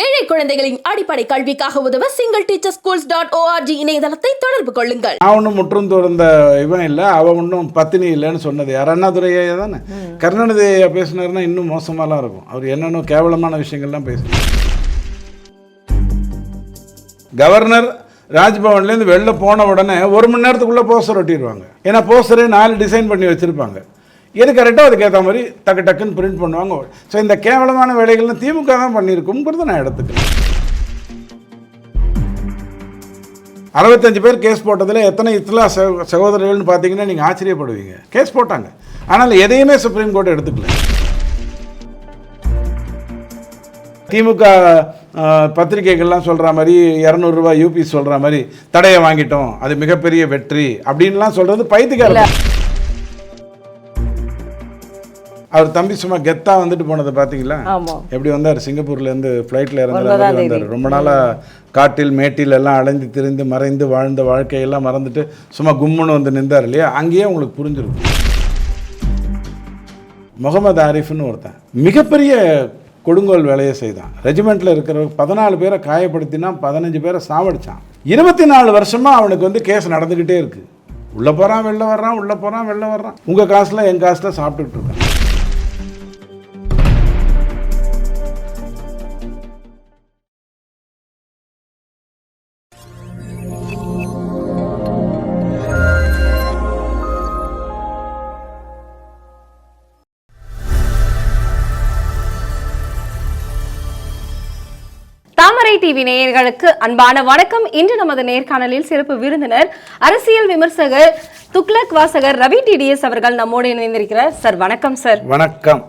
ஏழை குழந்தைகளின் அடிப்படை கல்விக்காக உதவ single teacher schools dot O R G இணையதளத்தை தொடர்பு கொள்ளுங்கள். நான் ஒன்றும் முற்றும் துறந்த இவன் இல்லை அவன் ஒன்றும் பத்தினி இல்லைன்னு சொன்னது யார்? அண்ணாதுரையே தானே? கருணாநிதி ஐயா பேசினாருன்னா இன்னும் மோசமாலாம் இருக்கும். அவர் என்னென்ன கேவலமான விஷயங்கள்லாம் பேசுகிறார் கவர்னர் ராஜ்பவன்லேருந்து வெளில போன உடனே ஒரு மணி நேரத்துக்குள்ளே போஸ்டர் ஒட்டிடுவாங்க ஏன்னா போஸ்டரே நாலு டிசைன் பண்ணி வச்சுருப்பாங்க. எது கரெக்டாக அதுக்கேற்ற மாதிரி டக்கு டக்குன்னு பிரிண்ட் பண்ணுவாங்க. ஸோ இந்த கேவலமான வேலைகள்லாம் திமுக தான் பண்ணியிருக்குங்கிறத நான் எடுத்துக்கிறேன். அறுபத்தஞ்சு பேர் கேஸ் போட்டதில் எத்தனை இத்தலா சகோ- சகோதரர்கள்னு பார்த்தீங்கன்னா நீங்கள் ஆச்சரியப்படுவீங்க. கேஸ் போட்டாங்க. ஆனால் எதையுமே சுப்ரீம் கோர்ட் எடுத்துக்கல. திமுக பத்திரிகைகள்லாம் சொல்கிற மாதிரி இரநூறுவா யூபி சொல்கிற மாதிரி தடையை வாங்கிட்டோம் அது மிகப்பெரிய வெற்றி அப்படின்லாம் சொல்கிறது பைத்தியக்கார அவர் தம்பி சும்மா கெத்தா வந்துட்டு போனதை பார்த்தீங்களா? எப்படி வந்தார்? சிங்கப்பூர்லேருந்து ஃப்ளைட்டில் தேதி. வந்தார்? ரொம்ப நாளாக காட்டில் மேட்டில் எல்லாம் அலைந்து திரிந்து மறைந்து வாழ்ந்த வாழ்க்கையெல்லாம் மறந்துட்டு சும்மா கும்முன்னு வந்து நின்றார் இல்லையா? அங்கேயே உங்களுக்கு புரிஞ்சிருக்கும். முகமது ஆரிஃப்னு ஒருத்தன். மிகப்பெரிய கொடுங்கோல் வேலையை செய்தான். ரெஜிமெண்ட்டில் இருக்கிற பதினாலு பேரை காயப்படுத்தினா பதினஞ்சு பேரை சாவடிச்சான். இருபத்தி நாலு வருஷமாக அவனுக்கு வந்து கேஸ் நடந்துக்கிட்டே இருக்கு. உள்ளே போகிறான் வெளில வர்றான் உள்ளே போகிறான் வெளில வர்றான். உங்கள் காசில் என் காசில் சாப்பிட்டுட்டு இருக்கான். டிவி நேயர்களுக்கு அன்பான வணக்கம். இன்று நமது நேர்காணலில் சிறப்பு விருந்தினர் அரசியல் விமர்சகர் துக்ளக் வாசகர் ரவி டிடிஎஸ் அவர்கள் நம்மோடு இணைந்திருக்கிறார். சார் வணக்கம் சார். வணக்கம்.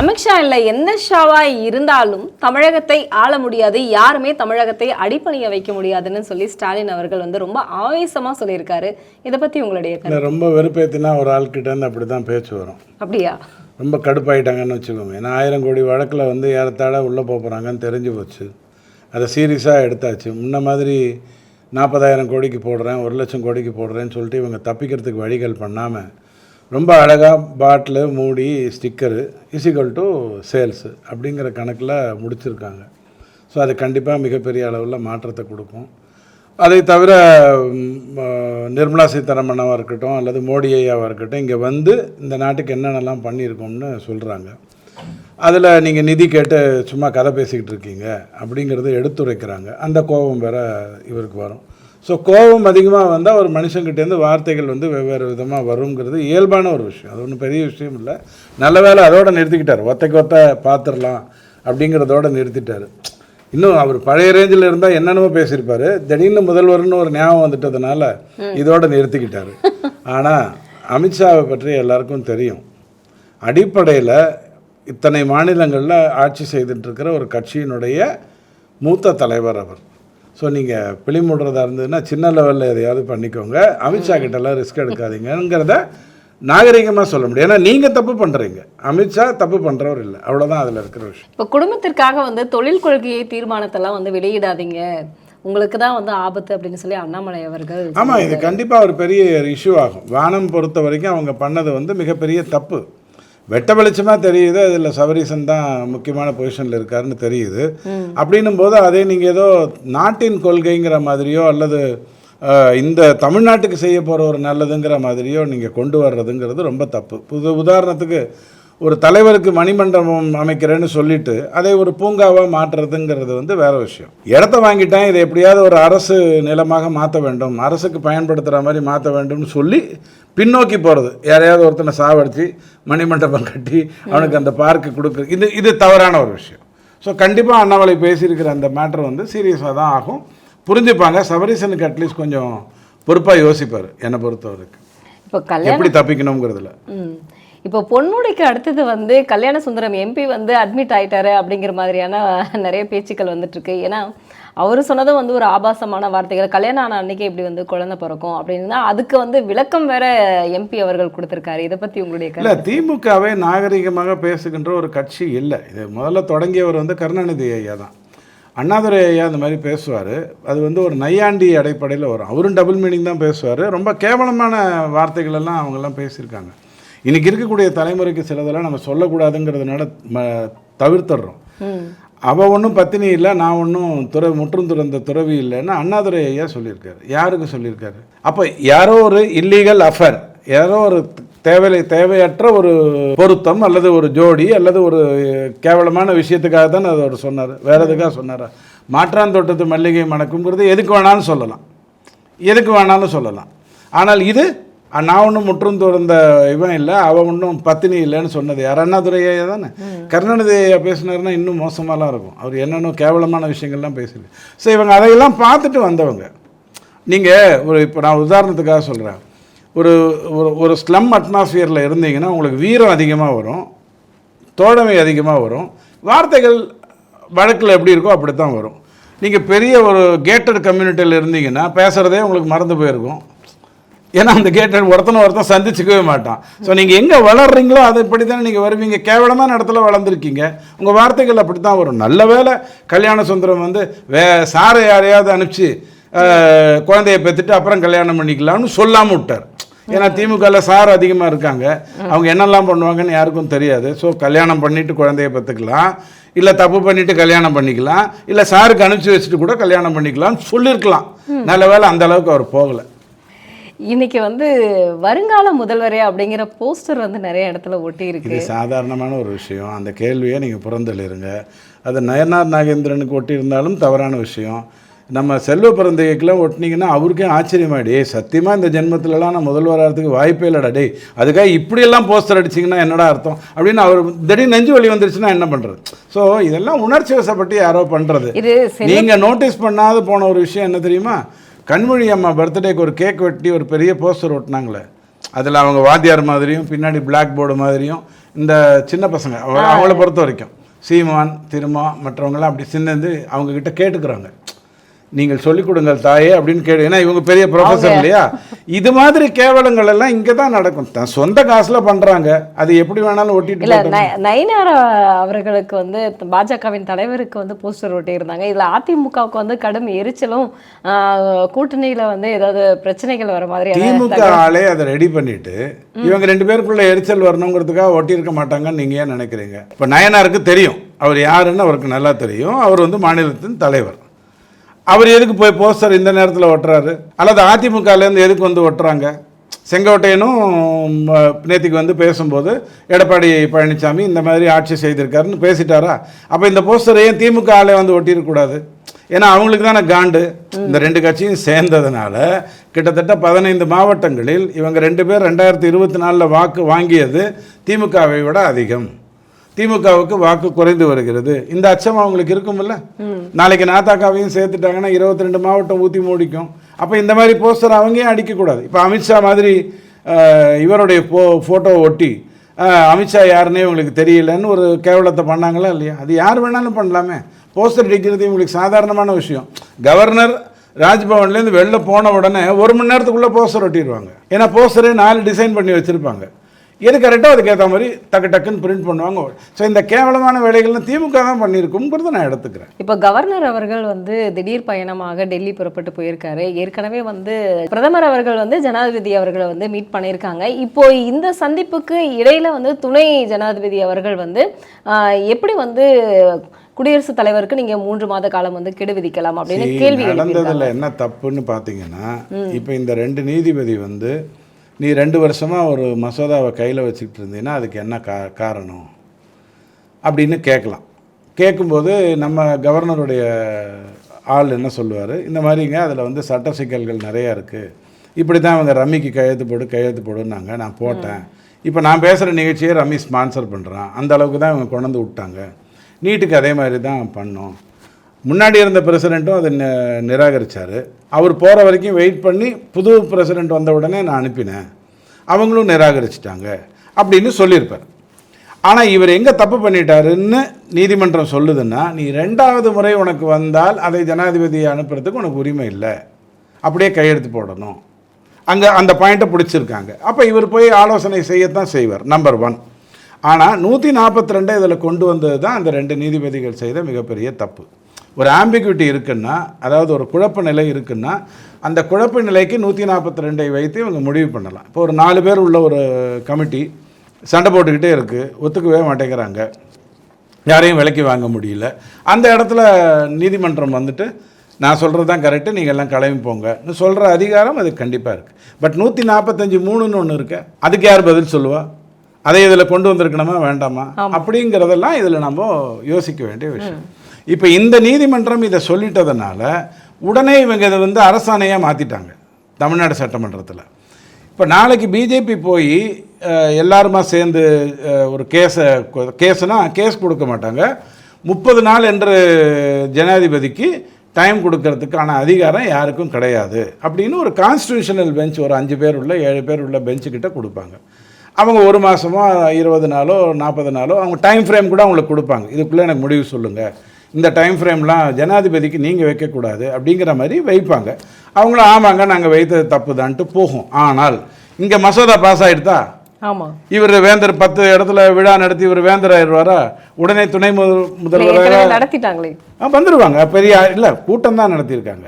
அமித்ஷா இல்ல எந்த ஷாவா இருந்தாலும் தமிழகத்தை ஆள முடியாது யாருமே தமிழகத்தை அடிப்பணிய வைக்க முடியாதுன்னு சொல்லி ஸ்டாலின் அவர்கள் வந்து ரொம்ப ஆவேசமா சொல்லியிருக்காரு. இத பத்தி உங்களுடைய ரொம்ப வெறுப்பேற்றினா ஒரு ஆள்கிட்டேருந்து அப்படி தான் பேச்சு வரும். அப்படியா? ரொம்ப கடுப்பாயிட்டாங்கன்னு வச்சுக்கோங்க ஏன்னா ஆயிரம் கோடி வழக்கில் வந்து ஏறத்தாழ உள்ளே போக போகிறாங்கன்னு தெரிஞ்சு போச்சு. அதை சீரியஸாக எடுத்தாச்சு. முன்ன மாதிரி நாற்பதாயிரம் கோடிக்கு போடுறேன் ஒரு லட்சம் கோடிக்கு போடுறேன்னு சொல்லிட்டு இவங்க தப்பிக்கிறதுக்கு வழிகள் பண்ணாமல் ரொம்ப அழகாக பாட்டிலு மூடி ஸ்டிக்கரு இசிகல் டு சேல்ஸு அப்படிங்கிற கணக்கில் முடிச்சிருக்காங்க. ஸோ அது கண்டிப்பாக மிகப்பெரிய அளவில் மாற்றத்தை கொடுக்கும். அதை தவிர நிர்மலா சீதாராமனாவாக இருக்கட்டும் அல்லது மோடி ஐயாவாக இருக்கட்டும் இங்கே வந்து இந்த நாட்டுக்கு என்னென்னலாம் பண்ணியிருக்கோம்னு சொல்கிறாங்க அதில் நீங்கள் நிதி கேட்டு சும்மா கதை பேசிக்கிட்டு இருக்கீங்க அப்படிங்கிறத எடுத்துரைக்கிறாங்க. அந்த கோபம் வேற இவருக்கு வரும். ஸோ கோபம் அதிகமாக வந்தால் ஒரு மனுஷங்கிட்டேருந்து வார்த்தைகள் வந்து வெவ்வேறு விதமாக வருங்கிறது இயல்பான ஒரு விஷயம். அது ஒன்றும் பெரிய விஷயம் இல்லை. நல்ல வேளை அதோட நிறுத்திக்கிட்டார். ஒத்தைக்கு ஒத்த பார்த்துடலாம் அப்படிங்கிறதோட நிறுத்திட்டார். இன்னும் அவர் பழைய ரேஞ்சில் இருந்தால் என்னென்னமோ பேசியிருப்பாரு. திடீர்னு முதல்வர்னு ஒரு ஞாபகம் வந்துட்டதுனால இதோட நிறுத்திக்கிட்டாரு. ஆனால் அமித்ஷாவை பற்றி எல்லாருக்கும் தெரியும். அடிப்படையில் இத்தனை மாநிலங்களில் ஆட்சி செய்துட்டு இருக்கிற ஒரு கட்சியினுடைய மூத்த தலைவர் அவர். ஸோ நீங்கள் பிளிமுடுறதா இருந்ததுன்னா சின்ன லெவலில் எதையாவது பண்ணிக்கோங்க. அமித்ஷா கிட்டலாம் ரிஸ்க் எடுக்காதீங்கங்கிறத நாகரிகமாக சொல்ல முடியும். ஏன்னா நீங்கள் தப்பு பண்ணுறீங்க அமித்ஷா தப்பு பண்ணுறவர் இல்லை. அவ்வளோதான் அதில் இருக்கிற விஷயம். இப்ப குடும்பத்திற்காக வந்து தொழில் கொள்கையை தீர்மானத்தெல்லாம் வந்து வெளியிடாதீங்க. உங்களுக்கு தான் வந்து ஆபத்து அப்படின்னு சொல்லி அண்ணாமலை அவர்கள் ஆமாம் இது கண்டிப்பாக ஒரு பெரிய இஷ்யூ ஆகும். வானம் பொறுத்த வரைக்கும் அவங்க பண்ணது வந்து மிகப்பெரிய தப்பு. வெட்ட வெளிச்சமாக தெரியுது அதில் சவரீசன் தான் முக்கியமான பொசிஷனில் இருக்காருன்னு தெரியுது. அப்படின்னும் போது அதே நீங்கள் ஏதோ நாட்டின் கொள்கைங்கிற மாதிரியோ அல்லது இந்த தமிழ்நாட்டுக்கு செய்ய போகிற ஒரு நல்லதுங்கிற மாதிரியோ நீங்கள் கொண்டு வர்றதுங்கிறது ரொம்ப தப்பு. புது உதாரணத்துக்கு ஒரு தலைவருக்கு மணிமண்டபம் அமைக்கிறேன்னு சொல்லிட்டு அதை ஒரு பூங்காவாக மாற்றுறதுங்கிறது வந்து வேற விஷயம். இடத்த வாங்கிட்டேன் இதை எப்படியாவது ஒரு அரசு நிலமாக மாற்ற வேண்டும் அரசுக்கு பயன்படுத்துகிற மாதிரி மாற்ற வேண்டும்னு சொல்லி பின்னோக்கி போகிறது யாரையாவது ஒருத்தனை சாவடிச்சு மணிமண்டபம் கட்டி அவனுக்கு அந்த பார்க்கு கொடுக்கு இது இது தவறான ஒரு விஷயம். ஸோ கண்டிப்பாக அண்ணாமலை பேசியிருக்கிற அந்த மேட்ரு வந்து சீரியஸாக தான் ஆகும். புரிஞ்சுப்பாங்க சபரீசனுக்கு அட்லீஸ்ட் கொஞ்சம் பொறுப்பாக யோசிப்பார் என்னை பொறுத்தவரைக்கும். இப்போ எப்படி தப்பிக்கணுங்கிறதுல. இப்போ பொன்முடிக்கு அடுத்தது வந்து கல்யாண சுந்தரம் எம்பி வந்து அட்மிட் ஆயிட்டாரு அப்படிங்கிற மாதிரியான நிறைய பேச்சுக்கள் வந்துட்டு இருக்கு ஏன்னா அவர் சொன்னதும் வந்து ஒரு ஆபாசமான வார்த்தைகள். கல்யாணம் ஆன அன்னைக்கு இப்படி வந்து குழந்தை பிறக்கும் அப்படின்னா அதுக்கு வந்து விளக்கம் வேற எம்பி அவர்கள் கொடுத்திருக்காரு. இதை பத்தி உங்களுடைய இல்லை திமுகவே நாகரிகமாக பேசுகின்ற ஒரு கட்சி இல்லை. இது முதல்ல தொடங்கியவர் வந்து கருணாநிதி ஐயா தான். அண்ணாதுரை ஐயா இந்த மாதிரி பேசுவார். அது வந்து ஒரு நையாண்டி அடிப்படையில் வரும். அவரும் டபுள் மீனிங் தான் பேசுவார். ரொம்ப கேவலமான வார்த்தைகள் எல்லாம் அவங்கெல்லாம் பேசியிருக்காங்க. இன்றைக்கி இருக்கக்கூடிய தலைமுறைக்கு சிலதெல்லாம் நம்ம சொல்லக்கூடாதுங்கிறதுனால ம தவிர்த்துடுறோம். அவள் ஒன்றும் பத்தினி இல்லை நான் ஒன்றும் துறை முற்றும் துறந்த துறவி இல்லைன்னு அண்ணாதுரை ஐயா சொல்லியிருக்காரு. யாருக்கு சொல்லியிருக்காரு? அப்போ யாரோ ஒரு இல்லீகல் அஃபர் யாரோ ஒரு தேவை தேவையற்ற ஒரு பொருத்தம் அல்லது ஒரு ஜோடி அல்லது ஒரு கேவலமான விஷயத்துக்காக தான் அதை அவர் சொன்னார். வேற எதுக்காக சொன்னாரா? மாற்றான் தோட்டத்து மல்லிகை மணக்குங்கிறது எதுக்கு வேணாலும் சொல்லலாம். எதுக்கு வேணாலும் சொல்லலாம். ஆனால் இது நான் ஒன்றும் முற்றும் துறந்த இவன் இல்லை அவன் ஒன்றும் பத்தினி இல்லைன்னு சொன்னது யார்? அண்ணாதுரையே தானே? கருணாநிதி ஐயா பேசினாருன்னா இன்னும் மோசமாலாம் இருக்கும். அவர் என்னென்ன கேவலமான விஷயங்கள்லாம் பேசல. ஸோ இவங்க அதையெல்லாம் பார்த்துட்டு வந்தவங்க. நீங்கள் ஒரு இப்போ நான் உதாரணத்துக்காக சொல்கிறேன் ஒரு ஒரு ஒரு ஸ்லம் அட்மாஸ்பியரில் இருந்தீங்கன்னா உங்களுக்கு வீரம் அதிகமாக வரும் தோழமை அதிகமாக வரும். வார்த்தைகள் வழக்கில் எப்படி இருக்கோ அப்படி தான் வரும். நீங்கள் பெரிய ஒரு கேட்டட் கம்யூனிட்டியில் இருந்தீங்கன்னா பேசுகிறதே உங்களுக்கு மறந்து போயிருக்கும். ஏன்னா அந்த கேட்டட் ஒருத்தனை ஒருத்தன் சந்திச்சுக்கவே மாட்டான். ஸோ நீங்கள் எங்கே வளர்றீங்களோ அது இப்படி தானே நீங்கள் வருவீங்க. கேவலமான இடத்துல வளர்ந்துருக்கீங்க. உங்கள் வார்த்தைகள் அப்படி தான் வரும். நல்ல வேளை கல்யாண சுந்தரம் வந்து வே சாரை யாரையாவது அனுப்பிச்சு குழந்தைய பெற்றுட்டு அப்புறம் கல்யாணம் பண்ணிக்கலாம்னு சொல்லாமல் விட்டார். ஏன்னா திமுகவில் சார் அதிகமாக இருக்காங்க. அவங்க என்னெல்லாம் பண்ணுவாங்கன்னு யாருக்கும் தெரியாது. ஸோ கல்யாணம் பண்ணிட்டு குழந்தைய பெற்றுக்கலாம். இல்லை தப்பு பண்ணிட்டு கல்யாணம் பண்ணிக்கலாம். இல்லை சாருக்கு அனுப்பிச்சு வச்சுட்டு கூட கல்யாணம் பண்ணிக்கலாம்னு சொல்லியிருக்கலாம் நல்ல வேளை அந்த அளவுக்கு அவர் போகலை. இன்னைக்கு வந்து வருங்கால முதல்வரே அப்படிங்கிற போஸ்டர் வந்து நிறைய இடத்துல ஒட்டி இருக்கு இது சாதாரணமான ஒரு விஷயம். அந்த கேள்வியை நீங்கள் புறந்தள்ளிருங்க. அது நயனார் நாகேந்திரனுக்கு ஒட்டியிருந்தாலும் தவறான விஷயம். நம்ம செல்வ பிறந்தைக்கெல்லாம் ஒட்டினீங்கன்னா அவருக்கே ஆச்சரியமாயிடு. ஏய் சத்தியமாக இந்த ஜென்மத்திலலாம் நான் முதல்வர் ஆகிறதுக்கு வாய்ப்பே இல்லைடா. டேய் அதுக்காக இப்படியெல்லாம் போஸ்டர் அடிச்சிங்கன்னா என்னடா அர்த்தம்? அப்படின்னு அவர் திடீர்னு நெஞ்சு வலி வந்துருச்சுன்னா என்ன பண்ணுறது ஸோ இதெல்லாம் உணர்ச்சி வசப்பட்டு யாரோ பண்ணுறது நீங்கள் நோட்டீஸ் பண்ணாத போன ஒரு விஷயம் என்ன தெரியுமா? கண்மொழி அம்மா பர்த்டேக்கு ஒரு கேக் வெட்டி ஒரு பெரிய போஸ்டர் ஒட்டினாங்களே. அதில் அவங்க வாத்தியார் மாதிரியும் பின்னாடி பிளாக் போர்டு மாதிரியும் இந்த சின்ன பசங்க அவ- அவங்கள பொறுத்த வரைக்கும். சீமான் திருமா மற்றவங்களாம் அப்படி சின்னந்து அவங்க கிட்ட கேட்டுக்கிறாங்க. நீங்கள் சொல்லிக் கொடுங்கள் தாயே அப்படின்னு கேடு ஏன்னா இவங்க பெரிய ப்ரொஃபஸர் இல்லையா? இது மாதிரி கேவலங்கள் எல்லாம் இங்கே தான் நடக்கும். தன் சொந்த காசுல பண்றாங்க. அது எப்படி வேணாலும் ஒட்டிட்டு இல்ல நயினாரா அவர்களுக்கு வந்து பாஜகவின் தலைவருக்கு வந்து போஸ்டர் ஒட்டி இருந்தாங்க இதுல அதிமுகவுக்கு வந்து கடும் எரிச்சலும் கூட்டணியில வந்து ஏதாவது பிரச்சனைகள் வர மாதிரியான திமுக ஆளே அதை ரெடி பண்ணிட்டு இவங்க ரெண்டு பேருக்குள்ள எரிச்சல் வரணுங்கிறதுக்காக ஒட்டியிருக்க மாட்டாங்கன்னு நீங்க ஏன் நினைக்கிறீங்க? இப்போ நயனாருக்கு தெரியும். அவர் யாருன்னு அவருக்கு நல்லா தெரியும். அவர் வந்து மாநிலத்தின் தலைவர். அவர் எதுக்கு போய் போஸ்டர் இந்த நேரத்தில் ஒட்டுறாரு? அல்லது அதிமுகலேருந்து எதுக்கு வந்து ஒட்டுறாங்க? செங்கோட்டையனும் நேத்திக்கு வந்து பேசும்போது எடப்பாடி பழனிசாமி இந்த மாதிரி ஆட்சி செய்திருக்காருன்னு பேசிட்டாரா? அப்போ இந்த போஸ்டர் ஏன் திமுக ஆளே வந்து ஒட்டியிருக்கக்கூடாது ஏன்னா அவங்களுக்கு தானே காண்டு. இந்த ரெண்டு கட்சியும் சேர்ந்ததுனால கிட்டத்தட்ட பதினைந்து மாவட்டங்களில் இவங்க ரெண்டு பேர் ரெண்டாயிரத்தி இருபத்தி நாலில் வாக்கு வாங்கியது திமுகவை விட அதிகம். திமுகவுக்கு வாக்கு குறைந்து வருகிறது. இந்த அச்சம் அவங்களுக்கு இருக்கும்ல? நாளைக்கு நாத்தாக்காவையும் சேர்த்துட்டாங்கன்னா இருபத்தி ரெண்டு மாவட்டம் ஊற்றி மூடிக்கும். அப்போ இந்த மாதிரி போஸ்டர் அவங்க அடிக்கக்கூடாது. இப்போ அமித்ஷா மாதிரி இவருடைய ஃபோ ஃபோட்டோ ஒட்டி அமித்ஷா யாருன்னே உங்களுக்கு தெரியலன்னு ஒரு கேவலத்தை பண்ணாங்களா இல்லையா? அது யார் வேணாலும் பண்ணலாமே. போஸ்டர் அடிக்கிறது இவங்களுக்கு சாதாரணமான விஷயம். கவர்னர் ராஜ்பவன்லேருந்து வெளில போன உடனே ஒரு மணி நேரத்துக்குள்ளே போஸ்டர் ஒட்டிடுவாங்க ஏன்னா போஸ்டரே நாலு டிசைன் பண்ணி வச்சுருப்பாங்க. எது கரெக்டோ அதுக்கேற்ற மாதிரி டக்கு டக்குன்னு பிரிண்ட் பண்ணுவாங்க. ஸோ இந்த கேவலமான வேலைகள்லாம் திமுக தான் பண்ணியிருக்குங்கிறத நான் எடுத்துக்கிறேன். இப்போ கவர்னர் அவர்கள் வந்து திடீர் பயணமாக டெல்லி புறப்பட்டு போயிருக்காரு. ஏற்கனவே வந்து பிரதமர் அவர்கள் வந்து ஜனாதிபதி அவர்களை வந்து மீட் பண்ணியிருக்காங்க. இப்போ இந்த சந்திப்புக்கு இடையில வந்து துணை ஜனாதிபதி அவர்கள் வந்து எப்படி வந்து குடியரசுத் தலைவருக்கு நீங்க மூன்று மாத காலம் வந்து கெடு விதிக்கலாம் அப்படின்னு கேள்வி நடந்ததுல என்ன தப்புன்னு பார்த்தீங்கன்னா இப்போ இந்த ரெண்டு நீதிபதி வந்து நீ ரெண்டு வருஷமா ஒரு மசோதாவை கையில் வச்சுக்கிட்டு இருந்தீங்கன்னா அதுக்கு என்ன கா காரணம்? அப்படின்னு கேட்கலாம். கேட்கும்போது நம்ம கவர்னருடைய ஆள் என்ன சொல்லுவார்? இந்த மாதிரிங்க அதில் வந்து சட்ட சிக்கல்கள் நிறையா இருக்குது இப்படி தான் அவங்க ரம்மிக்கு கையெழுத்து போடு கையெழுத்து போடுன்னாங்க. நான் போட்டேன். இப்போ நான் பேசுகிற நிகழ்ச்சியை ரம்மி ஸ்பான்சர் பண்ணுறான் அந்த அளவுக்கு தான் இவங்க கொண்டு வந்து விட்டாங்க. நீட்டுக்கு அதே மாதிரி தான் பண்ணோம். முன்னாடி இருந்த பிரசிடெண்ட்டும் அதை நிராகரித்தார் நிராகரிச்சார். அவர் போகிற வரைக்கும் வெயிட் பண்ணி புது பிரசிடெண்ட் வந்த உடனே நான் அனுப்பினேன். அவங்களும் நிராகரிச்சிட்டாங்க அப்படின்னு சொல்லியிருப்பார். ஆனால் இவர் எங்கே தப்பு பண்ணிட்டாருன்னு நீதிமன்றம் சொல்லுதுன்னா நீ ரெண்டாவது முறை உனக்கு வந்தால் அதை ஜனாதிபதியை அனுப்புறதுக்கு உனக்கு உரிமை இல்லை. அப்படியே கையெழுத்து போடணும். அங்கே அந்த பாயிண்ட்டை பிடிச்சிருக்காங்க. அப்போ இவர் போய் ஆலோசனை செய்யத்தான் செய்வார் நம்பர் ஒன் ஆனால் நூற்றி நாற்பத்தி ரெண்டை இதில் கொண்டு வந்தது தான் அந்த ரெண்டு நீதிபதிகள் செய்த மிகப்பெரிய தப்பு. ஒரு ஆம்பிகுவிட்டி இருக்குன்னா அதாவது ஒரு குழப்ப நிலை இருக்குன்னா அந்த குழப்ப நிலைக்கு நூற்றி நாற்பத்தி ரெண்டை வைத்து இவங்க முடிவு பண்ணலாம். இப்போ ஒரு நாலு பேர் உள்ள ஒரு கமிட்டி சண்டை போட்டுக்கிட்டே இருக்குது ஒத்துக்கவே மாட்டேங்கிறாங்க. யாரையும் விலைக்கு வாங்க முடியல. அந்த இடத்துல நீதிமன்றம் வந்துட்டு நான் சொல்கிறது தான் கரெக்டு நீங்கள் எல்லாம் கிளம்பி போங்கன்னு சொல்கிற அதிகாரம் அது கண்டிப்பாக இருக்குது பட் நூற்றி நாற்பத்தஞ்சு மூணுன்னு ஒன்று இருக்கு அதுக்கு யார் பதில் சொல்லுவா? அதை இதில் கொண்டு வந்திருக்கணுமா வேண்டாமா? அப்படிங்கிறதெல்லாம் இதில் நம்ம யோசிக்க வேண்டிய விஷயம். இப்போ இந்த நீதிமன்றம் இதை சொல்லிட்டதுனால உடனே இவங்க இதை வந்து அரசாணையாக மாற்றிட்டாங்க தமிழ்நாடு சட்டமன்றத்தில். இப்போ நாளைக்கு பிஜேபி போய் எல்லாருமா சேர்ந்து ஒரு கேஸை கேஸுனா கேஸ் கொடுக்க மாட்டாங்க. முப்பது நாள் என்று ஜனாதிபதிக்கு டைம் கொடுக்கறதுக்கான அதிகாரம் யாருக்கும் கிடையாது அப்படின்னு ஒரு கான்ஸ்டியூஷனல் பெஞ்ச் ஒரு அஞ்சு பேர் உள்ள ஏழு பேர் உள்ள பெஞ்சுக்கிட்ட கொடுப்பாங்க. அவங்க ஒரு மாதமோ இருபது நாளோ நாற்பது நாளோ அவங்க டைம் ஃப்ரேம் கூட அவங்களுக்கு கொடுப்பாங்க. இதுக்குள்ளே எனக்கு முடிவு சொல்லுங்கள் இந்த டைம் ஃப்ரேம்லாம் ஜனாதிபதிக்கு நீங்கள் வைக்கக்கூடாது அப்படிங்கிற மாதிரி வைப்பாங்க. அவங்களும் ஆமாங்க நாங்கள் வைத்தது தப்பு தான்ட்டு போகும். ஆனால் இங்கே மசோதா பாஸ் ஆகிடுதா ஆமா. இவர் வேந்தர் பத்து இடத்துல விழா நடத்தி இவர் வேந்தர் ஆயிடுவாரா? உடனே துணை முதல் முதல்வராக நடத்திட்டாங்களே. ஆ, வந்துருவாங்க. பெரிய இல்லை கூட்டம் தான் நடத்தியிருக்காங்க.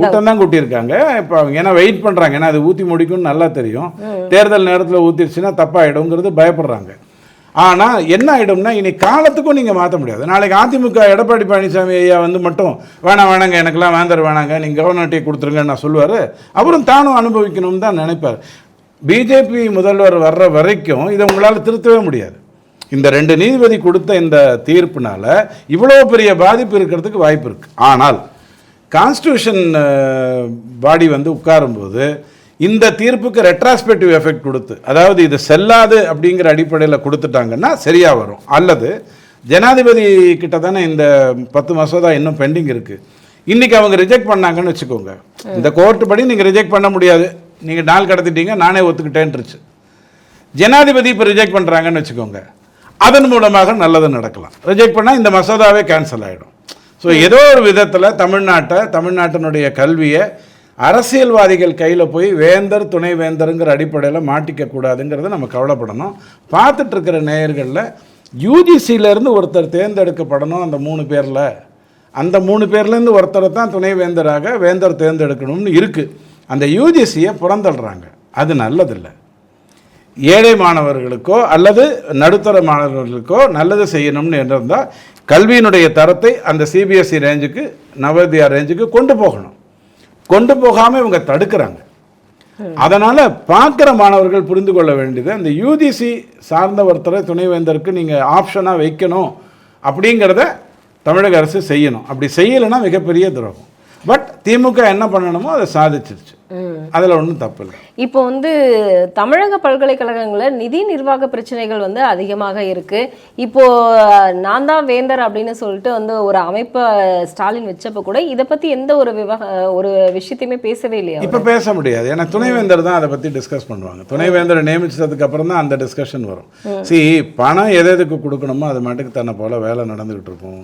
கூட்டம் தான் கூட்டியிருக்காங்க. இப்போ அவங்க ஏன்னா வெயிட் பண்ணுறாங்க ஏன்னா அது ஊற்றி முடிக்கும்னு நல்லா தெரியும். தேர்தல் நேரத்தில் ஊற்றிடுச்சுன்னா தப்பாயிடுங்கிறது பயப்படுறாங்க. ஆனால் என்ன ஆகிடும்னா இனி காலத்துக்கும் நீங்கள் மாற்ற முடியாது. நாளைக்கு அதிமுக எடப்பாடி பழனிசாமி ஐயா வந்து மட்டும் வேணாம் வேணாங்க எனக்கெல்லாம் வேந்தர் வேணாங்க நீங்கள் கவர்னர்ட்டே கொடுத்துருங்கன்னு நான் சொல்லுவார். அவரும் தானும் அனுபவிக்கணும்னு தான் நினைப்பார். பிஜேபி முதல்வர் வர்ற வரைக்கும் இதை உங்களால் திருத்தவே முடியாது. இந்த ரெண்டு நீதிபதி கொடுத்த இந்த தீர்ப்புனால இவ்வளோ பெரிய பாதிப்பு இருக்கிறதுக்கு வாய்ப்பு இருக்குது ஆனால் கான்ஸ்டியூஷன் பாடி வந்து உட்காரும்போது இந்த தீர்ப்புக்கு ரெட்ராஸ்பெக்டிவ் எஃபெக்ட் கொடுத்து அதாவது இது செல்லாது அப்படிங்கிற அடிப்படையில் கொடுத்துட்டாங்கன்னா சரியா வரும். அல்லது ஜனாதிபதி கிட்ட தானே இந்த பத்து மசோதா இன்னும் பெண்டிங் இருக்குது இன்றைக்கி அவங்க ரிஜெக்ட் பண்ணாங்கன்னு வச்சுக்கோங்க. இந்த கோர்ட்டு படி நீங்கள் ரிஜெக்ட் பண்ண முடியாது. நீங்கள் நாள் கடத்திட்டீங்க நானே ஒத்துக்கிட்டேன்ருச்சு ஜனாதிபதி இப்போ ரிஜெக்ட் பண்ணுறாங்கன்னு வச்சுக்கோங்க. அதன் மூலமாக நல்லது நடக்கலாம். ரிஜெக்ட் பண்ணால் இந்த மசோதாவே கேன்சல் ஆகிடும் ஸோ ஏதோ ஒரு விதத்தில் தமிழ்நாட்டை தமிழ்நாட்டினுடைய கல்வியை அரசியல்வாதிகள் கையில் போய் வேந்தர் துணை வேந்தருங்கிற அடிப்படையில் மாட்டிக்க கூடாதுங்கிறத நம்ம கவலைப்படணும். பார்த்துட்ருக்கிற நேயர்களில் யூஜிசியிலேருந்து ஒருத்தர் தேர்ந்தெடுக்கப்படணும் அந்த மூணு பேரில். அந்த மூணு பேர்லேருந்து ஒருத்தரை தான் துணை வேந்தராக வேந்தர் தேர்ந்தெடுக்கணும்னு இருக்குது அந்த யூஜிசியை புறந்தள்ளுறாங்க. அது நல்லதில்லை. ஏழை மாணவர்களுக்கோ அல்லது நடுத்தர மாணவர்களுக்கோ நல்லது செய்யணும்னு இருந்தால் கல்வியினுடைய தரத்தை அந்த சிபிஎஸ்சி ரேஞ்சுக்கு நவோதயா ரேஞ்சுக்கு கொண்டு போகணும். கொண்டு போகாமல் இவங்க தடுக்கிறாங்க. அதனால் பார்க்குற மாணவர்கள் புரிந்து கொள்ள வேண்டியது அந்த யூஜிசி சார்ந்த ஒருத்தரை துணைவேந்தருக்கு நீங்கள் ஆப்ஷனாக வைக்கணும் அப்படிங்கிறத தமிழக அரசு செய்யணும். அப்படி செய்யலைன்னா மிகப்பெரிய துரோகம். பட் திமுக என்ன பண்ணணுமோ அதை சாதிச்சிருச்சு. அதில் ஒன்றும் தப்பு இல்லை. இப்போ வந்து தமிழக பல்கலைக்கழகங்களில் நிதி நிர்வாக பிரச்சனைகள் வந்து அதிகமாக இருக்கு. இப்போ நான் தான் வேந்தர் அப்படின்னு சொல்லிட்டு வந்து ஒரு அமைப்பை ஸ்டாலின் வச்சப்ப கூட இதை பத்தி எந்த ஒரு விவக ஒரு விஷயத்தையுமே பேசவே இல்லையா இப்போ பேச முடியாது. ஏன்னா துணைவேந்தர் தான் அதை பற்றி டிஸ்கஸ் பண்ணுவாங்க. துணைவேந்தரை நியமிச்சதுக்கு அப்புறம் தான் அந்த டிஸ்கஷன் வரும். சி பணம் எது எதுக்கு கொடுக்கணுமோ அது மாட்டுக்கு தன்னை போல வேலை நடந்துகிட்டு இருக்கும்.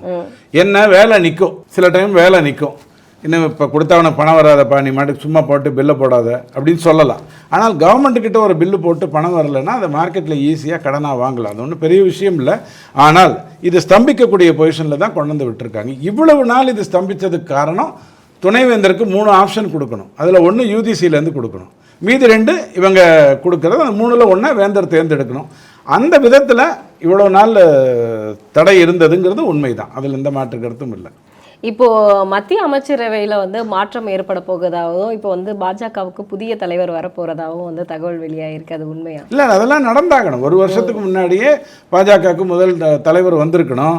என்ன வேலை நிற்கும் சில டைம் வேலை நிற்கும் இன்னும் இப்போ கொடுத்தவனை பணம் வராதப்பா நீ மாட்டுக்கு சும்மா போட்டு பில்லை போடாத அப்படின்னு சொல்லலாம். ஆனால் கவர்மெண்ட்டுக்கிட்ட கிட்ட ஒரு பில்லு போட்டு பணம் வரலைன்னா அதை மார்க்கெட்டில் ஈஸியாக கடனாக வாங்கலாம். அது ஒன்றும் பெரிய விஷயம் இல்லை. ஆனால் இது ஸ்தம்பிக்கக்கூடிய பொசிஷனில் தான் கொண்டு வந்து விட்டுருக்காங்க. இவ்வளவு நாள் இது ஸ்தம்பித்ததுக்கு காரணம் துணைவேந்தருக்கு மூணு ஆப்ஷன் கொடுக்கணும். அதில் ஒன்று யூஜிசியிலேருந்து கொடுக்கணும். மீதி ரெண்டு இவங்க கொடுக்குறது அந்த மூணில் ஒன்றா வேந்தர் தேர்ந்தெடுக்கணும். அந்த விதத்தில் இவ்வளோ நாள் தடை இருந்ததுங்கிறது உண்மைதான். அதில் எந்த மாற்று கருத்தும் இல்லை. இப்போ மத்திய அமைச்சரவையில வந்து மாற்றம் ஏற்பட போகுதாகவும் இப்போ வந்து பாஜகவுக்கு புதிய தலைவர் வர போறதாகவும் வந்து தகவல் வெளியாயிருக்கு. அது உண்மையா? இல்லை அதெல்லாம் நடந்தாகணும். ஒரு வருஷத்துக்கு முன்னாடியே பாஜகவுக்கு முதல் தலைவர் வந்திருக்கணும்.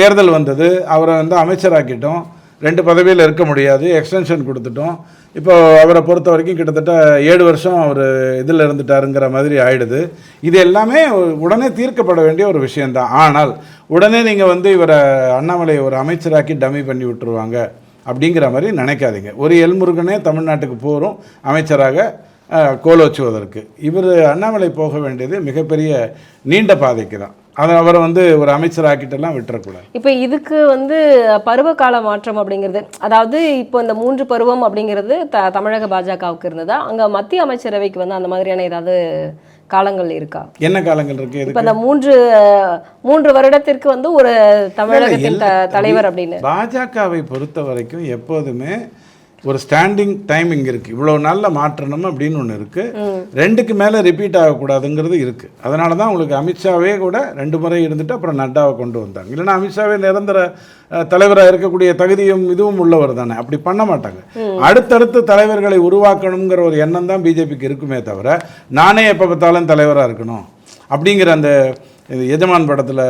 தேர்தல் வந்தது. அவரை வந்து அமைச்சராக்கிட்டோம். ரெண்டு பதவியில் இருக்க முடியாது. எக்ஸ்டென்ஷன் கொடுத்துட்டோம். இப்போ அவரை பொறுத்த வரைக்கும் கிட்டத்தட்ட ஏழு வருஷம் அவர் இதில் இருந்துட்டாருங்கிற மாதிரி ஆயிடுது. இது எல்லாமே உடனே தீர்க்கப்பட வேண்டிய ஒரு விஷயந்தான் ஆனால் உடனே நீங்கள் வந்து இவரை அண்ணாமலையை ஒரு அமைச்சராக்கி டம்மி பண்ணி விட்டுருவாங்க அப்படிங்கிற மாதிரி நினைக்காதீங்க. ஒரு எல்முருகனே தமிழ்நாட்டுக்கு போகிறோம் அமைச்சராக கோலோச்சுவதற்கு. இவர் அண்ணாமலை போக வேண்டியது மிகப்பெரிய நீண்ட பாதைக்கு தான். அதை அவரை வந்து ஒரு அமைச்சராக்கிட்டெல்லாம் விட்டுறக்கூடாது. இப்போ இதுக்கு வந்து பருவகால மாற்றம் அப்படிங்கிறது அதாவது இப்போ இந்த மூன்று பருவம் அப்படிங்கிறது த தமிழக பாஜகவுக்கு இருந்ததா? அங்க மத்திய அமைச்சரவைக்கு வந்து அந்த மாதிரியான ஏதாவது காலங்கள் இருக்கா? என்ன காலங்கள் இருக்குது இப்போ அந்த மூன்று மூன்று வருடத்திற்கு வந்து ஒரு தமிழகத்தின் தலைவர் அப்படின்னு. பாஜகவை பொறுத்த வரைக்கும் எப்போதுமே ஒரு ஸ்டாண்டிங் டைமிங் இருக்குது இவ்வளோ நாளில் மாற்றணும் அப்படின்னு ஒன்று இருக்குது ரெண்டுக்கு மேலே ரிப்பீட் ஆகக்கூடாதுங்கிறது இருக்குது அதனால தான் உங்களுக்கு அமித்ஷாவே கூட ரெண்டு முறை இருந்துட்டு அப்புறம் நட்டாவை கொண்டு வந்தாங்க. இல்லைன்னா அமித்ஷாவே நிரந்தர தலைவராக இருக்கக்கூடிய தகுதியும் இதுவும் உள்ளவர் தானே. அப்படி பண்ண மாட்டாங்க. அடுத்தடுத்த தலைவர்களை உருவாக்கணுங்கிற ஒரு எண்ணம் தான் பிஜேபிக்கு இருக்குமே தவிர நானே எப்போ பார்த்தாலும் தலைவராக இருக்கணும். அப்படிங்கிற அந்த இது எஜமான் படத்தில்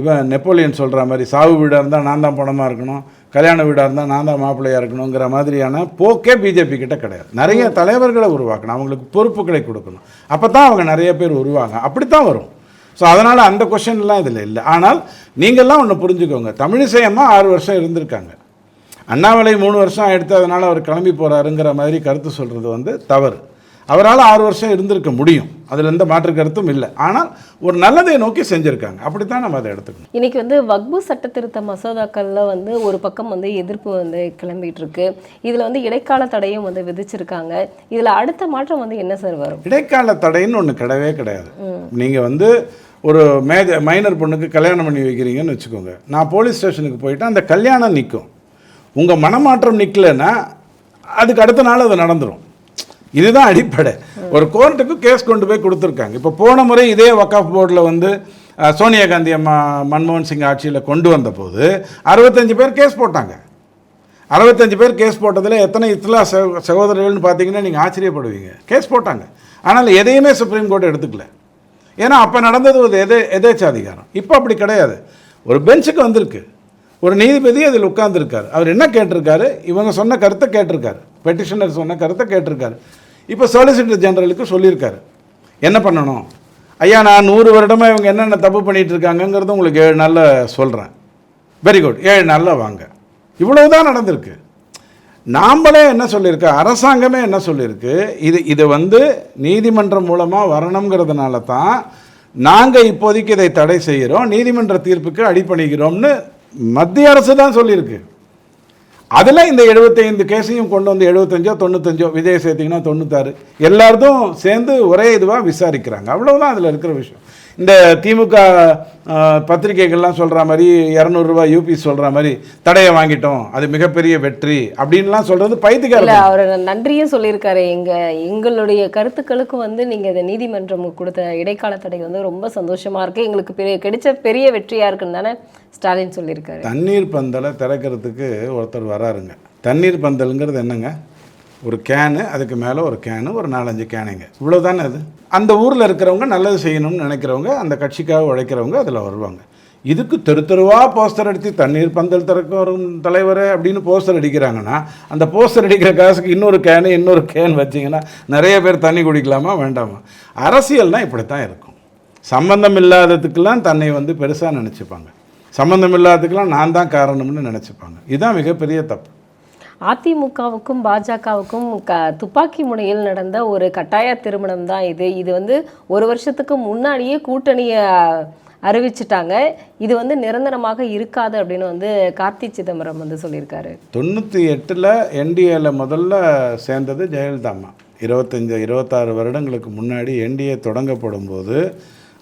இவன் நெப்போலியன் சொல்கிற மாதிரி சாவு வீடாக இருந்தால் நான் தான் பணமாக இருக்கணும். கல்யாண வீடாக இருந்தால் நான் தான் மாப்பிள்ளையாக இருக்கணுங்கிற மாதிரியான போக்கே பிஜேபி கிட்ட கிடையாது. நிறைய தலைவர்களை உருவாக்கணும். அவங்களுக்கு பொறுப்புகளை கொடுக்கணும். அப்போ தான் அவங்க நிறைய பேர் உருவாங்க. அப்படித்தான் வரும். ஸோ அதனால் அந்த கொஷின்லாம் இதில் இல்லை. ஆனால் நீங்கள்லாம் ஒன்று புரிஞ்சுக்கோங்க. தமிழிசையம்மா ஆறு வருஷம் இருந்திருக்காங்க. அண்ணாமலை மூணு வருஷம் எடுத்து அதனால் அவர் கிளம்பி போகிறாருங்கிற மாதிரி கருத்து சொல்கிறது வந்து தவறு. அவரால் ஆறு வருஷம் இருந்திருக்க முடியும். அதில் எந்த மாற்று கருத்தும் இல்லை. ஆனால் ஒரு நல்லதை நோக்கி செஞ்சுருக்காங்க. அப்படித்தான் நம்ம அதை எடுத்துக்கணும். இன்னைக்கு வந்து வக்பு சட்ட திருத்த மசோதாக்கள்ல வந்து ஒரு பக்கம் வந்து எதிர்ப்பு வந்து கிளம்பிட்டு இருக்கு இதுல வந்து இடைக்கால தடையும் வந்து விதிச்சிருக்காங்க. இதுல அடுத்த மாற்றம் வந்து என்ன சார் வரும்? இடைக்கால தடைன்னு ஒன்று கிடையவே கிடையாது. நீங்கள் வந்து ஒரு மேஜ மைனர் பொண்ணுக்கு கல்யாணம் பண்ணி வைக்கிறீங்கன்னு வச்சுக்கோங்க. நான் போலீஸ் ஸ்டேஷனுக்கு போயிட்டு அந்த கல்யாணம் நிற்கும் உங்கள் மனமாற்றம் நிற்கலைன்னா அதுக்கு அடுத்த நாள் அது நடந்துடும் இதுதான் அடிப்படை. ஒரு கோர்ட்டுக்கு கேஸ் கொண்டு போய் கொடுத்துருக்காங்க. இப்போ போன முறை இதே வக்காஃப் போர்டில் வந்து சோனியா காந்தி அம்மா மன்மோகன் சிங் ஆட்சியில் கொண்டு வந்தபோது அறுபத்தஞ்சு பேர் கேஸ் போட்டாங்க. அறுபத்தஞ்சு பேர் கேஸ் போட்டதில் எத்தனை இஸ்லா சகோ- சகோதரர்கள்னு பார்த்தீங்கன்னா நீங்கள் ஆச்சரியப்படுவீங்க. கேஸ் போட்டாங்க. ஆனால் எதையுமே சுப்ரீம் கோர்ட் எடுத்துக்கல. ஏன்னா அப்போ நடந்தது ஒரு எதே எதேச்சாதிகாரம் இப்போ அப்படி கிடையாது. ஒரு பெஞ்சுக்கு வந்திருக்கு. ஒரு நீதிபதி அதில் உட்கார்ந்துருக்கார். அவர் என்ன கேட்டிருக்காரு? இவங்க சொன்ன கருத்தை கேட்டிருக்காரு. பெட்டிஷனர் சொன்ன கருத்தை கேட்டிருக்காரு. இப்போ சொலிசிட்டர் ஜெனரலுக்கு சொல்லியிருக்காரு. என்ன பண்ணணும்? ஐயா நான் நூறு வருடமாக இவங்க என்னென்ன தப்பு பண்ணிகிட்டு இருக்காங்கங்கிறது உங்களுக்கு ஏழு நாளில் சொல்கிறேன் வெரி குட் ஏழு நாளில் வாங்க. இவ்வளவு தான் நடந்திருக்கு. நாமளே என்ன சொல்லியிருக்கு? அரசாங்கமே என்ன சொல்லியிருக்கு? இது இது வந்து நீதிமன்றம் மூலமாக வரணுங்கிறதுனால தான் நாங்கள் இப்போதைக்கு இதை தடை செய்கிறோம். நீதிமன்ற தீர்ப்புக்கு அடிப்பணிகிறோம்னு மத்திய அரசு தான் சொல்லியிருக்கு. அதில் இந்த 75 கேஸையும் கொண்டு வந்து எழுபத்தஞ்சோ தொண்ணூத்தஞ்சோ விஜய் சேர்த்திங்கன்னா தொண்ணூத்தாறு. எல்லாருதும் சேர்ந்து ஒரே இதுவாக விசாரிக்கிறாங்க. அவ்வளோதான் அதில் இருக்கிற விஷயம். இந்த திமுக பத்திரிகைகள்லாம் சொல்கிற மாதிரி இரநூறுபா யூபி சொல்கிற மாதிரி தடையை வாங்கிட்டோம் அது மிகப்பெரிய வெற்றி அப்படின்லாம் சொல்கிறது இல்ல பைத்தியக்கார அவர் நன்றியும் சொல்லியிருக்காரு. எங்க எங்களுடைய கருத்துக்களுக்கு வந்து நீங்க இந்த நீதிமன்றம் கொடுத்த இடைக்கால தடை வந்து ரொம்ப சந்தோஷமா இருக்கு. எங்களுக்கு பெரிய கிடைச்ச பெரிய வெற்றியா இருக்குன்னு தானே ஸ்டாலின் சொல்லியிருக்காரு. தண்ணீர் பந்தலை திறக்கிறதுக்கு ஒருத்தர் வராருங்க. தண்ணீர் பந்தலுங்கிறது என்னங்க? ஒரு கேனு அதுக்கு மேலே ஒரு கேனு ஒரு நாலஞ்சு கேனுங்க. இவ்வளோதானே அது? அந்த ஊரில் இருக்கிறவங்க நல்லது செய்யணும்னு நினைக்கிறவங்க அந்த கட்சிக்காக உழைக்கிறவங்க அதில் வருவாங்க. இதுக்கு தெரு தெருவாக போஸ்டர் அடித்து தண்ணீர் பந்தல் திறக்க வரும் அப்படின்னு போஸ்டர் அடிக்கிறாங்கன்னா அந்த போஸ்டர் அடிக்கிற காசுக்கு இன்னொரு கேனு இன்னொரு கேன் வச்சிங்கன்னா நிறைய பேர் தண்ணி குடிக்கலாமா வேண்டாமா? அரசியல்னா இப்படி தான் இருக்கும். சம்பந்தம் இல்லாததுக்கெல்லாம் தன்னை வந்து பெருசாக நினச்சிப்பாங்க. சம்மந்தம் இல்லாததுக்கெல்லாம் நான் தான் காரணம்னு நினச்சிப்பாங்க. இதுதான் மிகப்பெரிய தப்பு. அதிமுகவுக்கும் பாஜகவுக்கும் க துப்பாக்கி முனையில் நடந்த ஒரு கட்டாய திருமணம் தான் இது. இது வந்து ஒரு வருஷத்துக்கு முன்னாடியே கூட்டணியை அறிவிச்சிட்டாங்க. இது வந்து நிரந்தரமாக இருக்காது அப்படின்னு வந்து கார்த்தி சிதம்பரம் வந்து சொல்லியிருக்காரு. தொண்ணூற்றி எட்டில் என்டிஏல முதல்ல சேர்ந்தது ஜெயலலிதாம்மா இருபத்தஞ்சி இருபத்தாறு வருடங்களுக்கு முன்னாடி என்டிஏ தொடங்கப்படும் போது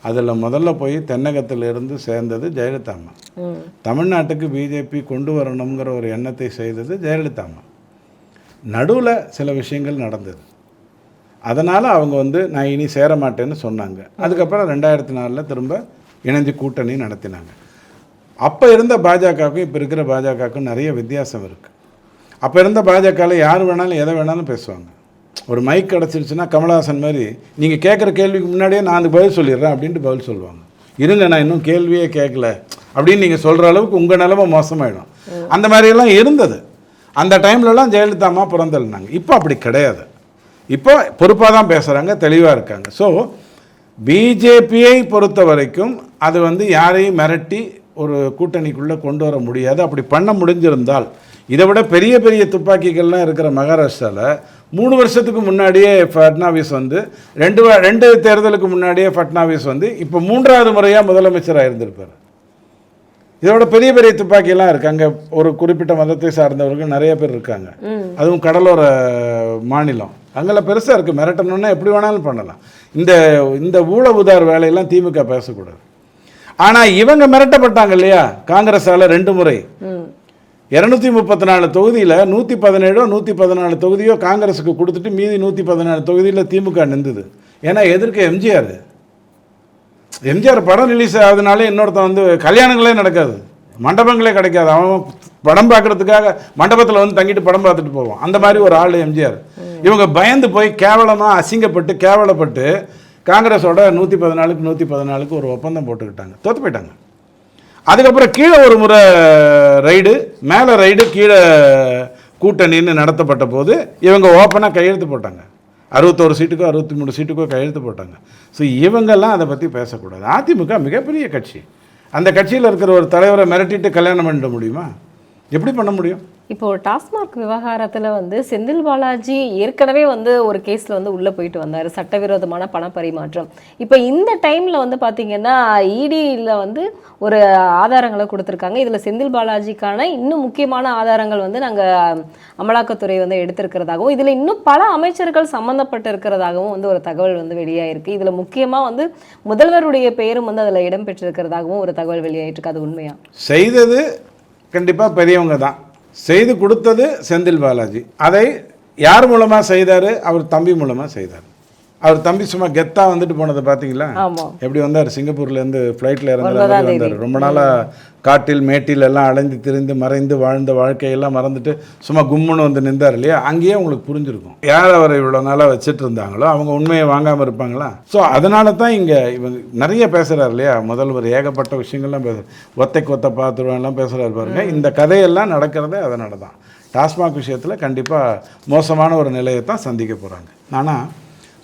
அதில் முதல்ல போய் தென்னகத்திலிருந்து சேர்ந்தது ஜெயலலிதா அம்மா தமிழ்நாட்டுக்கு பிஜேபி கொண்டு வரணுங்கிற ஒரு எண்ணத்தை செய்தது ஜெயலலிதா அம்மா நடுவில் சில விஷயங்கள் நடந்தது. அதனால் அவங்க வந்து நான் இனி சேர மாட்டேன்னு சொன்னாங்க. அதுக்கப்புறம் ரெண்டாயிரத்தி நாலில் திரும்ப இணைஞ்சு கூட்டணி நடத்தினாங்க. அப்போ இருந்த பாஜகவுக்கும் இப்போ இருக்கிற பாஜகவுக்கும் நிறைய வித்தியாசம் இருக்குது அப்போ இருந்த பாஜகவில் யார் வேணாலும் எதை வேணாலும் பேசுவாங்க. ஒரு மைக் கிடச்சிருச்சுன்னா கமலஹாசன் மாதிரி நீங்கள் கேட்குற கேள்விக்கு முன்னாடியே நான் அதுக்கு பதில் சொல்லிடுறேன் அப்படின்ட்டு பதில் சொல்லுவாங்க. இருங்க நான் இன்னும் கேள்வியே கேட்கல அப்படின்னு நீங்கள் சொல்கிற அளவுக்கு உங்கள் நிலைமை மோசமாயிடும். அந்த மாதிரியெல்லாம் இருந்தது. அந்த டைம்லலாம் ஜெயலலிதா அம்மா பிறந்தல்னாங்க இப்போ அப்படி கிடையாது. இப்போ பொறுப்பாக தான் பேசுகிறாங்க தெளிவாக இருக்காங்க. ஸோ பிஜேபியை பொறுத்த வரைக்கும் அது வந்து யாரையும் மிரட்டி ஒரு கூட்டணிக்குள்ளே கொண்டு வர முடியாது. அப்படி பண்ண முடிஞ்சிருந்தால் இதை விட பெரிய பெரிய துப்பாக்கிகள்லாம் இருக்கிற மகாராஷ்டிராவில் மூணு வருஷத்துக்கு முன்னாடியே ஃபட்னாவிஸ் வந்து ரெண்டு ரெண்டு தேர்தலுக்கு முன்னாடியே ஃபட்னாவிஸ் வந்து இப்போ மூன்றாவது முறையாக முதலமைச்சராக இருந்திருப்பார். இதோட பெரிய பெரிய துப்பாக்கியெல்லாம் இருக்கு. அங்கே ஒரு குறிப்பிட்ட மதத்தை சார்ந்தவர்கள் நிறைய பேர் இருக்காங்க. அதுவும் கடலோர மாநிலம். அங்கெல்லாம் பெருசாக இருக்குது மிரட்டணுன்னா எப்படி வேணாலும் பண்ணலாம். இந்த இந்த ஊழ உதார் வேலையெல்லாம் திமுக பேசக்கூடாது. ஆனால் இவங்க மிரட்டப்பட்டாங்க இல்லையா? காங்கிரஸால் ரெண்டு முறை. இரநூத்தி முப்பத்தி நாலு தொகுதியில் நூற்றி பதினேழோ நூற்றி பதினாலு தொகுதியோ காங்கிரஸுக்கு கொடுத்துட்டு மீதி நூற்றி பதினாலு தொகுதியில் திமுக நின்றுது. ஏன்னா எதிர்க்க எம்ஜிஆர். எம்ஜிஆர் படம் ரிலீஸ் ஆகுதுனாலே இன்னொருத்தன் வந்து கல்யாணங்களே நடக்காது. மண்டபங்களே கிடைக்காது. அவன் படம் பார்க்கறதுக்காக மண்டபத்தில் வந்து தங்கிட்டு படம் பார்த்துட்டு போவான். அந்த மாதிரி ஒரு ஆள் எம்ஜிஆர். இவங்க பயந்து போய் கேவலமாக அசிங்கப்பட்டு கேவலப்பட்டு காங்கிரஸோட நூற்றி பதினாலுக்கு நூற்றி பதினாலுக்கு ஒரு ஒப்பந்தம் போட்டுக்கிட்டாங்க. தோற்று போயிட்டாங்க. அதுக்கப்புறம் கீழே ஒரு முறை ரைடு மேலே ரைடு கீழே கூட்டணின்னு நடத்தப்பட்ட போது இவங்க ஓப்பனாக கையெழுத்து போட்டாங்க. அறுபத்தோரு சீட்டுக்கோ அறுபத்தி மூணு சீட்டுக்கோ கையெழுத்து போட்டாங்க. ஸோ இவங்கெல்லாம் அதை பற்றி பேசக்கூடாது. அதிமுக மிகப்பெரிய கட்சி. அந்த கட்சியில் இருக்கிற ஒரு தலைவரை மிரட்டிட்டு கல்யாணம் பண்ணிட முடியுமா? எப்படி பண்ண முடியும்? இப்போ டாஸ்மாக் விவகாரத்தில் வந்து செந்தில் பாலாஜி ஏற்கனவே வந்து ஒரு கேஸில் வந்து உள்ளே போயிட்டு வந்தார் சட்டவிரோதமான பண பரிமாற்றம் இப்போ இந்த டைமில் வந்து பார்த்திங்கன்னா இடியில் வந்து ஒரு ஆதாரங்களை கொடுத்துருக்காங்க. இதில் செந்தில் பாலாஜிக்கான இன்னும் முக்கியமான ஆதாரங்கள் வந்து நாங்கள் அமலாக்கத்துறை வந்து எடுத்திருக்கிறதாகவும் இதில் இன்னும் பல அமைச்சர்கள் சம்மந்தப்பட்டிருக்கிறதாகவும் வந்து ஒரு தகவல் வந்து வெளியாகிருக்கு இதில் முக்கியமாக வந்து முதல்வருடைய பெயரும் வந்து அதில் இடம்பெற்றிருக்கிறதாகவும் ஒரு தகவல் வெளியாயிருக்கு அது உண்மையா? செய்தது கண்டிப்பாக பெரியவங்க தான். செய்து கொடுத்தது செந்தில் பாலாஜி. அதை யார் மூலமாக செய்தார்? அவர் தம்பி மூலமாக செய்தார். அவர் தம்பி சும்மா கெத்தாக வந்துட்டு போனதை பார்த்தீங்களா? எப்படி வந்தார்? சிங்கப்பூர்லேருந்து ஃப்ளைட்டில் இறங்குற ஒன்பதாம் மாதிரி தேதி. வந்தார். ரொம்ப நாளாக காட்டில் மேட்டில் எல்லாம் அலைந்து திரிந்து மறைந்து வாழ்ந்த வாழ்க்கையெல்லாம் மறந்துட்டு சும்மா கும்முன்னு வந்து நின்றார் இல்லையா? அங்கேயே உங்களுக்கு புரிஞ்சிருக்கும். யார் அவரை இவ்வளோ நாளாக வச்சுட்டு இருந்தாங்களோ அவங்க உண்மையை வாங்காமல் இருப்பாங்களா? ஸோ அதனால தான் இங்கே இவங்க நிறைய பேசுகிறார் இல்லையா? முதல்வர் ஏகப்பட்ட விஷயங்கள்லாம் பேச ஒத்தைக்கு ஒத்த பார்த்துருவான்லாம் பேசுகிறாரு பாருங்க. இந்த கதையெல்லாம் நடக்கிறதே அதனால தான் டாஸ்மாக் விஷயத்தில் கண்டிப்பாக மோசமான ஒரு நிலையை தான் சந்திக்க போகிறாங்க ஆனால்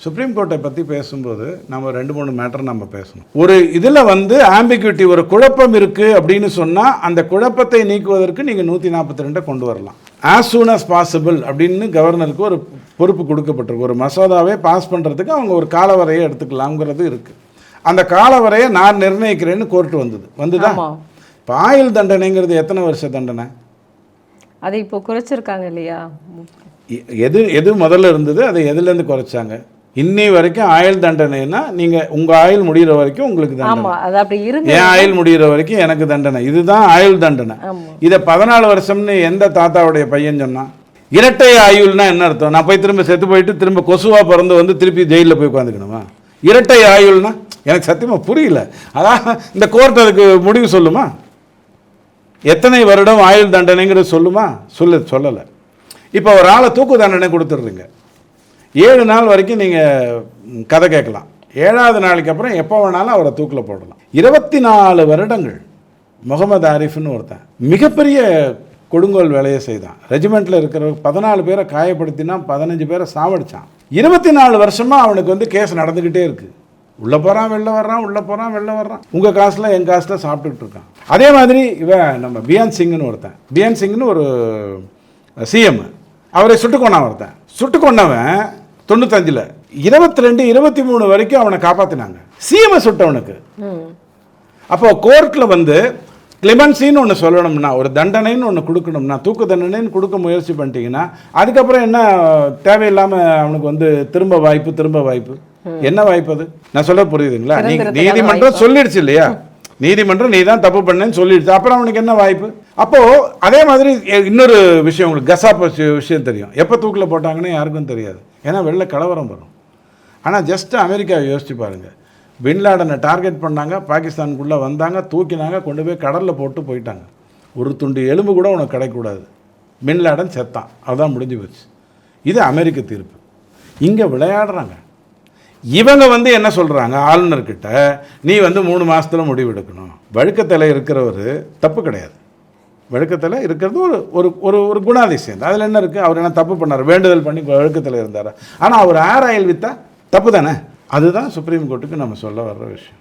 சுப்ரீம் கோர்ட்டை பற்றி பேசும்போது நம்ம ரெண்டு மூணு மேட்டர் நம்ம பேசணும். ஒரு இதில் வந்து ஆம்பிக்யூட்டி ஒரு குழப்பம் இருக்குது அப்படின்னு சொன்னால் அந்த குழப்பத்தை நீக்குவதற்கு நீங்கள் நூற்றி நாற்பத்தி ரெண்டை கொண்டு வரலாம். ஆஸ் சூன் as பாசிபிள் அப்படின்னு கவர்னருக்கு ஒரு பொறுப்பு கொடுக்கப்பட்டிருக்கு. ஒரு மசோதாவே பாஸ் பண்ணுறதுக்கு அவங்க ஒரு காலவரையை எடுத்துக்கலாம்ங்கிறது இருக்குது அந்த காலவரையை நான் நிர்ணயிக்கிறேன்னு கோர்ட்டு வந்தது. வந்துதா? ஆமா. இப்போ ஆயுள் தண்டனைங்கிறது எத்தனை வருஷ தண்டனை? அது இப்போ குறைச்சிருக்காங்க இல்லையா? எது எது முதல்ல இருந்தது? அதை எதுலேருந்து குறைச்சாங்க? இன்னி வரைக்கும் ஆயுள் தண்டனைன்னா நீங்கள் உங்கள் ஆயுள் முடிகிற வரைக்கும் உங்களுக்கு தண்டனை. என் ஆயுள் முடிகிற வரைக்கும் எனக்கு தண்டனை. இதுதான் ஆயுள் தண்டனை. இதை பதினாலு வருஷம்னு எந்த தாத்தாவுடைய பையன் சொன்னான் இரட்டை ஆயுள்னா என்ன அர்த்தம்? நான் போய் திரும்ப செத்து போயிட்டு திரும்ப கொசுவா பிறந்து வந்து திருப்பி ஜெயிலில் போய் உட்காந்துக்கணுமா? இரட்டை ஆயுள்னா எனக்கு சத்தியமாக புரியல. அதான் இந்த கோர்ட் அதுக்கு முடிவு சொல்லுமா? எத்தனை வருடம் ஆயுள் தண்டனைங்கிறது சொல்லுமா? சொல்லு சொல்லலை. இப்போ ஒரு ஆளை தூக்கு தண்டனை கொடுத்துட்றீங்க. ஏழு நாள் வரைக்கும் நீங்கள் கதை கேட்கலாம். ஏழாவது நாளைக்கு அப்புறம் எப்போ வேணாலும் அவரை தூக்கில் போடலாம். இருபத்தி நாலு வருடங்கள் முகமது ஆரிஃப்னு ஒருத்தன். மிகப்பெரிய கொடுங்கோல் வேலையை செய்தான். ரெஜிமெண்ட்டில் இருக்கிற பதினாலு பேரை காயப்படுத்தினா பதினஞ்சு பேரை சாவடிச்சான். இருபத்தி நாலு வருஷமாக அவனுக்கு வந்து கேஸ் நடந்துக்கிட்டே இருக்குது உள்ளே போகிறான் வெளில வர்றான் உள்ளே போகிறான் வெளில வர்றான். உங்கள் காசில் என் காசில் சாப்பிட்டுக்கிட்டு இருக்கான். அதே மாதிரி இவன் நம்ம பியான் சிங்னு ஒருத்தன். பியான் சிங்னு ஒரு சிஎம் அவரை சுட்டு கொண்டான் ஒருத்தன். சுட்டு கொண்டவன் தொண்ணூத்தஞ்சில். இருபத்தி ரெண்டு இருபத்தி மூணு வரைக்கும் அவனை காப்பாற்றினாங்க சிஎம்ஐ சுட்டவனுக்கு. அப்போ கோர்ட்டில் வந்து கிளிமன்சின்னு ஒன்று சொல்லணும்னா ஒரு தண்டனைன்னு ஒன்று கொடுக்கணும்னா தூக்கு தண்டனைன்னு கொடுக்க முயற்சி பண்ணிட்டீங்கன்னா அதுக்கப்புறம் என்ன தேவையில்லாமல் அவனுக்கு வந்து திரும்ப வாய்ப்பு திரும்ப வாய்ப்பு? என்ன வாய்ப்பு அது? நான் சொல்ல புரியுதுங்களா? நீ நீதிமன்றம்? சொல்லிடுச்சு இல்லையா? நீதிமன்றம் நீ தான் தப்பு பண்ணேன்னு சொல்லிடுச்சு. அப்புறம் அவனுக்கு என்ன வாய்ப்பு? அப்போ அதே மாதிரி இன்னொரு விஷயம் உங்களுக்கு கசாப் விஷ- விஷயம் தெரியும். எப்போ தூக்கில் போட்டாங்கன்னு யாருக்கும் தெரியாது. ஏன்னா வெளில கலவரம் வரும். ஆனால் ஜஸ்ட் அமெரிக்காவை யோசிச்சு பாருங்கள் பின்லாடனை டார்கெட் பண்ணாங்க பாகிஸ்தானுக்குள்ளே வந்தாங்க தூக்கினாங்க கொண்டு போய் கடலில் போட்டு போயிட்டாங்க. ஒரு துண்டு எலும்பு கூட உனக்கு கிடைக்கக்கூடாது. பின்லாடன் செத்தான். அதுதான் முடிஞ்சு போச்சு. இது அமெரிக்க தீர்ப்பு. இங்கே விளையாடுறாங்க. இவங்க வந்து என்ன சொல்கிறாங்க ஆளுநர்கிட்ட நீ வந்து மூணு மாதத்தில் முடிவெடுக்கணும். வழுக்கத்தில் இருக்கிறவர் தப்பு கிடையாது. வழுக்கத்தில் இருக்கிறது ஒரு ஒரு ஒரு ஒரு குணாதிசயம். அதில் என்ன இருக்குது அவர் என்ன தப்பு பண்ணார்? வேண்டுதல் பண்ணி வழுக்கத்தில் இருந்தார்? ஆனால் அவர் ஆர் ஆயில் விற்றா தப்பு தானே? அதுதான் சுப்ரீம் கோர்ட்டுக்கு நம்ம சொல்ல வர்ற விஷயம்.